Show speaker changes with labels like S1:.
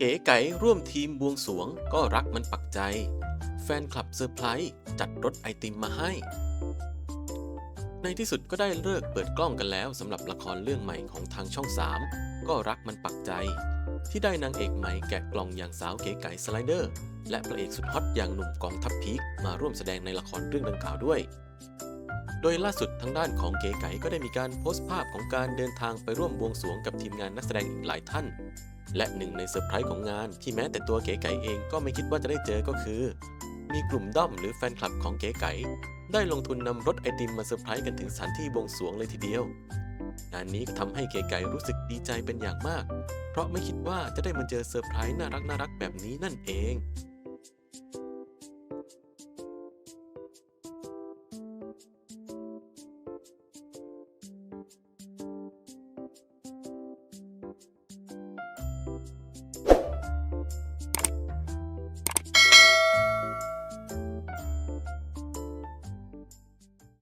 S1: เก๋ไก๋ร่วมทีมบวงสวงก็รักมันปักใจ แฟนคลับเซอร์ไพรส์จัดรถไอติมมาให้ ในที่สุดก็ได้เลิกเปิดกล้องกันแล้วสำหรับละครเรื่องใหม่ของทางช่อง 3 ก็รักมันปักใจ ที่ได้นางเอกใหม่แกะกล่องอย่างสาวเก๋ไก๋สไลเดอร์ และพระเอกสุดฮอตอย่างหนุ่มกองทัพพีคมาร่วมแสดงในละครเรื่องดังกล่าวด้วย โดยล่าสุดทางด้านของเก๋ไก๋ก็ได้มีการโพสต์ภาพของการเดินทางไปร่วมบวงสรวงกับทีมงานนักแสดงอีกหลายท่าน และหนึ่งในเซอร์ไพรส์ของงานที่แม้แต่ตัวเก๋ไก๋เองก็ไม่คิดว่าจะได้เจอก็คือ มีกลุ่มด้อมหรือแฟนคลับของเก๋ไก๋ได้ลงทุนนำรถไอติมมาเซอร์ไพรส์กันถึงสถานที่บวงสรวงเลยทีเดียว งานนี้ก็ทำให้เก๋ไก๋รู้สึกดีใจเป็นอย่างมาก เพราะไม่คิดว่าจะได้มาเจอเซอร์ไพรส์น่ารักน่ารักแบบนี้นั่นเอง